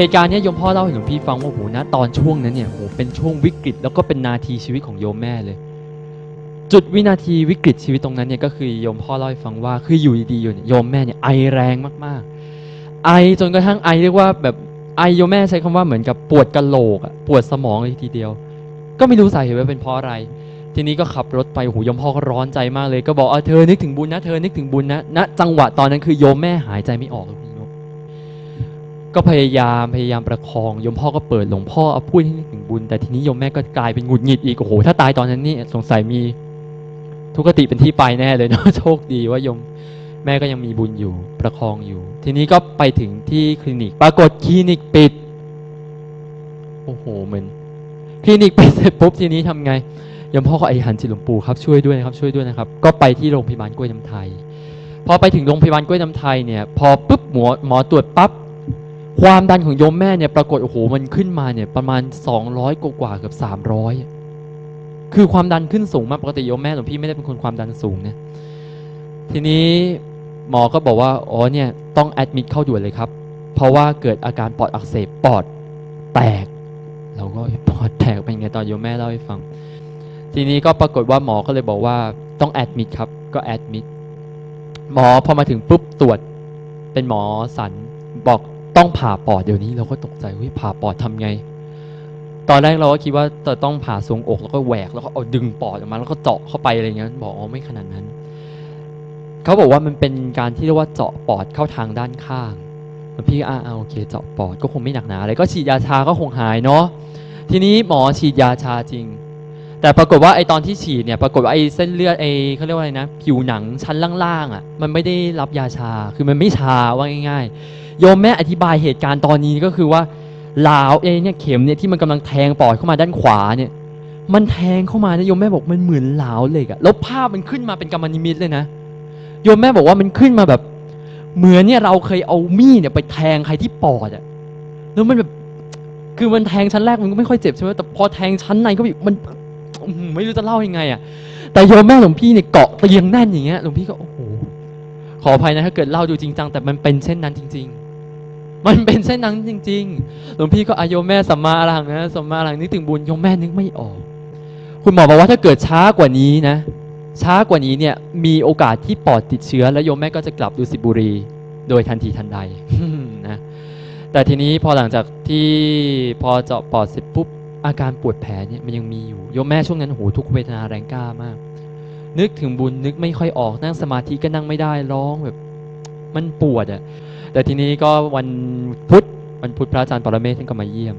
เหตุการณ์นี้โยมพ่อเล่าให้หลวงพี่ฟังว่าโหนะตอนช่วงนั้นเนี่ยโหเป็นช่วงวิกฤต แล้วก็เป็นนาทีชีวิตของโยมแม่เลย จุดวินาทีวิกฤตชีวิตตรงนั้นเนี่ยก็คือโยมพ่อเล่าให้ฟังว่าคืออยู่ดีๆอยู่เนี่ยโยมแม่เนี่ยไอแรงมากๆ ไอจนกระทั่งไอเรียกว่าแบบไอโยมแม่ใช้คำว่าเหมือนกับปวดกะโหลกอะปวดสมองเลยทีเดียว ก็ไม่รู้สาเหตุว่าเป็นเพราะอะไร ทีนี้ก็ขับรถไปโอ้โหโยมพ่อก็ร้อนใจมากเลย ก็บอกเออเธอนึกถึงบุญนะเธอนึกถึงบุญนะณจังหวะตอนนั้นคือโยมแม่หายใจไม่ออกเลย ก็พยายามพยายามประคองโยมพ่อก็เปิดหลวงพ่อเอาพูดให้นึกถึงบุญ แต่ทีนี้โยมแม่ก็กลายเป็นหงุดหงิดอีกโอ้โหถ้าตายตอนนั้นนี่สงสัยมีทุกขติเป็นที่ไปแน่เลยเนาะโชคดีว่าโยมแม่ก็ยังมีบุญอยู่ประคองอยู่ ทีนี้ก็ไปถึงที่คลินิก ปรากฏคลินิกปิดโอ้โหเหมือนคลินิกปิดเสร็จปุ๊บทีนี้ทำไงยมพ่อก็ไอหันจิตหลวงปู่ครับช่วยด้วยนะครับช่วยด้วยนะครับ ก็ไปที่โรงพยาบาลกล้วยน้ำไทย พอไปถึงโรงพยาบาลกล้วยน้ำไทยเนี่ยพอปุ๊บหมอหมอตรวจปั๊บ ความดันของโยมแม่เนี่ยปรากฏโอ้โหมันขึ้นมาเนี่ยประมาณ 200 กว่ากว่าเกือบ300 คือความดันขึ้นสูงมากปกติโยมแม่หลวงพี่ไม่ได้เป็นคนความดันสูงนะทีนี้หมอก็บอกว่าอ๋อเนี่ยต้องแอดมิดเข้าด่วนเลยครับ เพราะว่าเกิดอาการปอดอักเสบปอดแตกเราก็ปอดแตกเป็นไงตอนโยมแม่เล่าให้ฟัง ทีนี้ก็ปรากฏว่าหมอก็เลยบอกว่าต้องแอดมิดครับก็แอดมิดหมอพอมาถึงปุ๊บตรวจเป็นหมอสันบอก ต้องผ่าปอดเดี๋ยวนี้เราก็ตกใจเฮ้ยผ่าปอดทำไง ตอนแรกเราก็คิดว่าจะต้องผ่าทรวงอกแล้วก็แหวกแล้วก็เอาดึงปอดออกมาแล้วก็เจาะเข้าไปอะไรเงี้ยบอกอ๋อไม่ขนาดนั้นเขาบอกว่ามันเป็นการที่เรียกว่าเจาะปอดเข้าทางด้านข้างพี่อ่าอ่าโอเคเจาะปอดก็คงไม่หนักหนาอะไรก็ฉีดยาชาก็คงหายเนาะทีนี้หมอฉีดยาชาจริง แต่ปรากฏว่าไอตอนที่ฉีดเนี่ยปรากฏว่าไอเส้นเลือดไอเขาเรียกว่าอะไรนะผิวหนังชั้นล่างๆอะมันไม่ได้รับยาชาคือมันไม่ชาว่าง่าย ๆ โยมแม่อธิบายเหตุการณ์ตอนนี้ก็คือว่าลาวเอเนี่ยเข็มเนี่ยที่มันกำลังแทงปอดเข้ามาด้านขวาเนี่ย มันแทงเข้ามานะโยมแม่บอกมันเหมือนหลาวเหล็กอะแล้วภาพมันขึ้นมาเป็นกรรมนิมิตเลยนะโยมแม่บอกว่ามันขึ้นมาแบบ เหมือนเนี่ยเราเคยเอามีดเนี่ยไปแทงใครที่ปอดอะแล้วมันแบบคือมันแทงชั้นแรกมันก็ไม่ค่อยเจ็บใช่ไหมแต่พอแทงชั้นในก็แบบมันไม่รู้จะเล่ายังไงอะแต่โยมแม่หลวงพี่เนี่ยเกาะเตียงแน่นอย่างเงี้ยหลวงพี่ก็โอ้โหขออภัยนะถ้าเกิดเล่าดูจริงจังแต่มันเป็นเช่นนั้นจริง ๆ มันเป็นเช่นนั้นจริงๆ หลวงพี่ก็อายโยมแม่สัมมาอรหังนะสัมมาอรหังนึกถึงบุญโยมแม่นึกไม่ออก คุณหมอบอกว่าถ้าเกิดช้ากว่านี้นะ ช้ากว่านี้เนี่ยมีโอกาสที่ปอดติดเชื้อ แล้วโยมแม่ก็จะกลับดูสิบุรี โดยทันทีทันใดนะแต่ทีนี้พอหลังจากที่พอเจาะปอดเสร็จปุ๊บอาการปวดแผลเนี่ยมันยังมีอยู่โยมแม่ช่วงนั้นโหทุกเวทนาแรงกล้ามาก นึกถึงบุญนึกไม่ค่อยออกนั่งสมาธิก็นั่งไม่ได้ร้องแบบ มันปวดอะ แต่ทีนี้ก็วันพุธวันพุธพระอาจารย์ปรเมศท่านก็มาเยี่ยม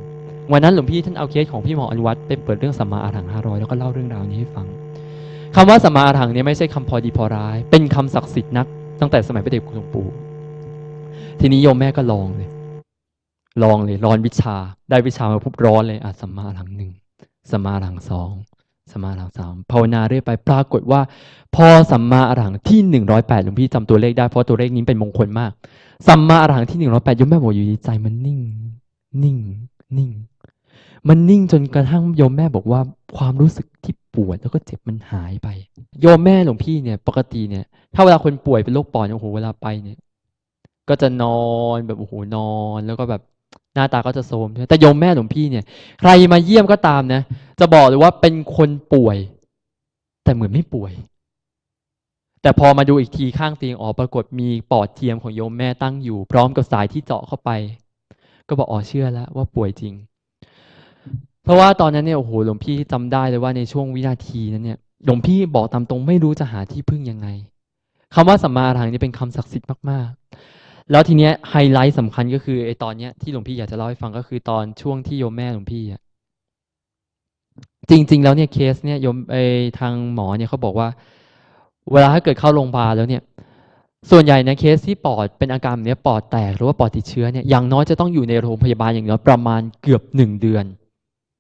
วันนั้นหลวงพี่ท่านเอาเคสของพี่หมออนุวัตไปเปิดเรื่องสัมมาอาถังห้าร้อยแล้วก็เล่าเรื่องราวนี้ให้ฟังคำว่าสัมมาอาถังเนี่ยไม่ใช่คำพอดีพอร้าย เป็นคำศักดิ์สิทธิ์นัก ตั้งแต่สมัยพระเดชคุณหลวงปู่ ทีนี้โยมแม่ก็ลองเลย ลองเลยร้อนวิชา ได้วิชามาปุ๊บร้อนเลยอะสัมมาอาถังหนึ่งสัมมาอาถังสองสัมมาอาถังสามภาวนาเรื่อยไปปรากฏว่า พอสัมมาอาถังที่หนึ่งร้อยแปดหลวงพี่จำตัวเลขได้เพราะตัวเลขนี้เป็นมงคลมาก สัมมาอรหังที่หนึ่งร้อยแปดยมแม่บอกอยู่ดีใจมันนิ่ง นิ่ง นิ่ง มันนิ่งจนกระทั่งโยมแม่บอกว่าความรู้สึกที่ปวดแล้วก็เจ็บมันหายไป โยมแม่หลวงพี่เนี่ย ปกติเนี่ย ถ้าเวลาคนป่วยเป็นโรคปอดโอ้โหเวลาไปเนี่ย ก็จะนอนแบบโอ้โหนอน แล้วก็แบบหน้าตาก็จะโทรมใช่ไหมแต่โยมแม่หลวงพี่เนี่ย ใครมาเยี่ยมก็ตามนะ จะบอกเลยว่าเป็นคนป่วย แต่เหมือนไม่ป่วย แต่พอมาดูอีกทีข้างเตียงอ๋อปรากฏมีปอดเทียมของโยมแม่ตั้งอยู่ พร้อมกับสายที่เจาะเข้าไป ก็บอกอ๋อเชื่อแล้วว่าป่วยจริง เพราะว่าตอนนั้นเนี่ยโอ้โหหลวงพี่จำได้เลยว่าในช่วงวินาทีนั้นเนี่ยหลวงพี่บอกตามตรงไม่รู้จะหาที่พึ่งยังไงคำว่าสัมมาอรหังนี่เป็นคำศักดิ์สิทธิ์มากๆ แล้วทีเนี้ยไฮไลท์สำคัญก็คือไอตอนเนี้ยที่หลวงพี่อยากจะเล่าให้ฟังก็คือตอนช่วงที่โยมแม่หลวงพี่อะจริง ๆ แล้วเนี่ยเคสเนี่ยโยมไอทางหมอเนี่ยเขาบอกว่า เวลาถ้าเกิดเข้าโรงพยาบาลแล้วเนี่ย ส่วนใหญ่ในเคสที่ปอดเป็นอาการแบบเนี้ยปอดแตกหรือว่าปอดติดเชื้อเนี่ยอย่างน้อยจะต้องอยู่ในโรงพยาบาลอย่างน้อยประมาณเกือบหนึ่งเดือน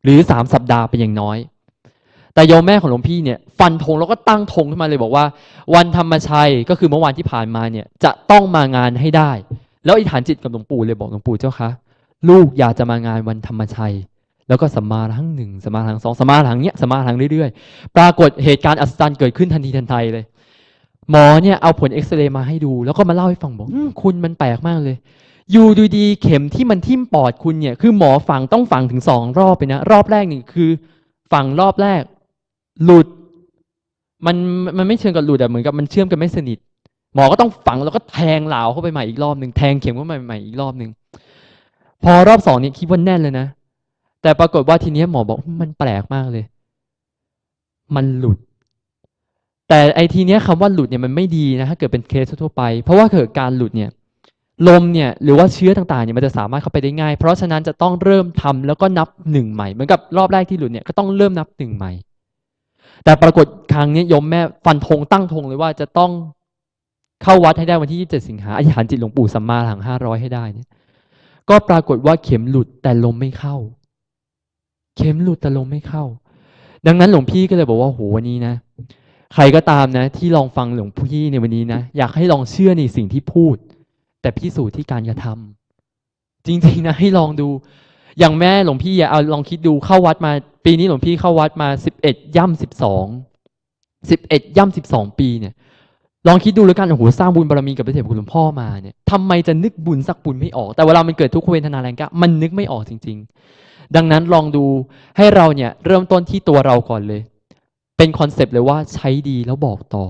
หรือสามสัปดาห์เป็นอย่างน้อย แต่โยมแม่ของหลวงพี่เนี่ย ฟันธงแล้วก็ตั้งธงขึ้นมาเลยบอกว่า วันธรรมชัยก็คือเมื่อวานที่ผ่านมาเนี่ย จะต้องมางานให้ได้ แล้วอิฐานจิตกับหลวงปู่เลยบอกหลวงปู่เจ้าคะลูกอยากจะมางานวันธรรมชัยแล้วก็สมาทั้งหนึ่งสมาทั้งสองสมาทั้งเนี้ยสมมาทั้งเรื่อยๆ ปรากฏเหตุการณ์อัศจรรย์เกิดขึ้นทันทีทันใดเลย หมอเนี่ยเอาผลเอ็กซเรย์มาให้ดู แล้วก็มาเล่าให้ฟังบอกอมคุณมันแปลกมากเลย อยู่ดูดีเข็มที่มันทิ่มปอดคุณเนี่ย คือหมอฝังต้องฝังถึงสองรอบไปนะ รอบแรกนี่คือฝังรอบแรก หลุด มันมันไม่เชิงกับหลุดอะเหมือนกับมันเชื่อมกันไม่สนิท หมอก็ต้องฝังแล้วก็แทงเหลาเข้าไปใหม่อีกรอบหนึ่งแทงเข็มเข้าไปใหม่อีกรอบหนึ่งพอรอบสองเนี่ยคิดว่าแน่นเลยนะแต่ปรากฏว่าทีเนี้ยหมอบอกมันแปลกมากเลย มันหลุด แต่ไอทีเนี้ยคำว่าหลุดเนี่ยมันไม่ดีนะถ้าเกิดเป็นเคสทั่วไป เพราะว่าเกิดการหลุดเนี่ยลมเนี่ยหรือว่าเชื้อต่างๆเนี่ยมันจะสามารถเข้าไปได้ง่าย เพราะฉะนั้นจะต้องเริ่มทำแล้วก็นับหนึ่งใหม่ เหมือนกับรอบแรกที่หลุดเนี่ยก็ต้องเริ่มนับหนึ่งใหม่ แต่ปรากฏครั้งนี้ยมแม่ฟันธงตั้งธงเลยว่าจะต้องเข้าวัดให้ได้วันที่ 27 สิงหาอธิษฐานจิตหลวงปู่สัมมาหลัง 500 ให้ได้เนี่ยก็ปรากฏว่าเข็มหลุดแต่ลมไม่เข้า เข็มหลุดแต่ลมไม่เข้า ดังนั้นหลวงพี่ก็เลยบอกว่าโหวันนี้นะ ใครก็ตามนะ ที่ลองฟังหลวงพี่ในวันนี้นะ อยากให้ลองเชื่อในสิ่งที่พูด แต่พิสูจน์ที่การกระทำจริงๆนะให้ลองดู อย่างแม่หลวงพี่อย่าเอาลองคิดดูเข้าวัดมา ปีนี้หลวงพี่เข้าวัดมาสิบเอ็ดย่ำสิบสองสิบเอ็ดย่ำสิบสองปีเนี่ย ลองคิดดูแล้วกันโอ้โหสร้างบุญบารมีกับพระเดชพรคุณหลวงพ่อมาเนี่ยทำไมจะนึกบุญสักบุญไม่ออก แต่เวลามันเกิดทุกขเวทนาแรงกล้ามันนึกไม่ออกจริง ๆ ดังนั้นลองดูให้เราเนี่ยเริ่มต้นที่ตัวเราก่อนเลย เป็นคอนเซปต์เลยว่าใช้ดีแล้วบอกต่อ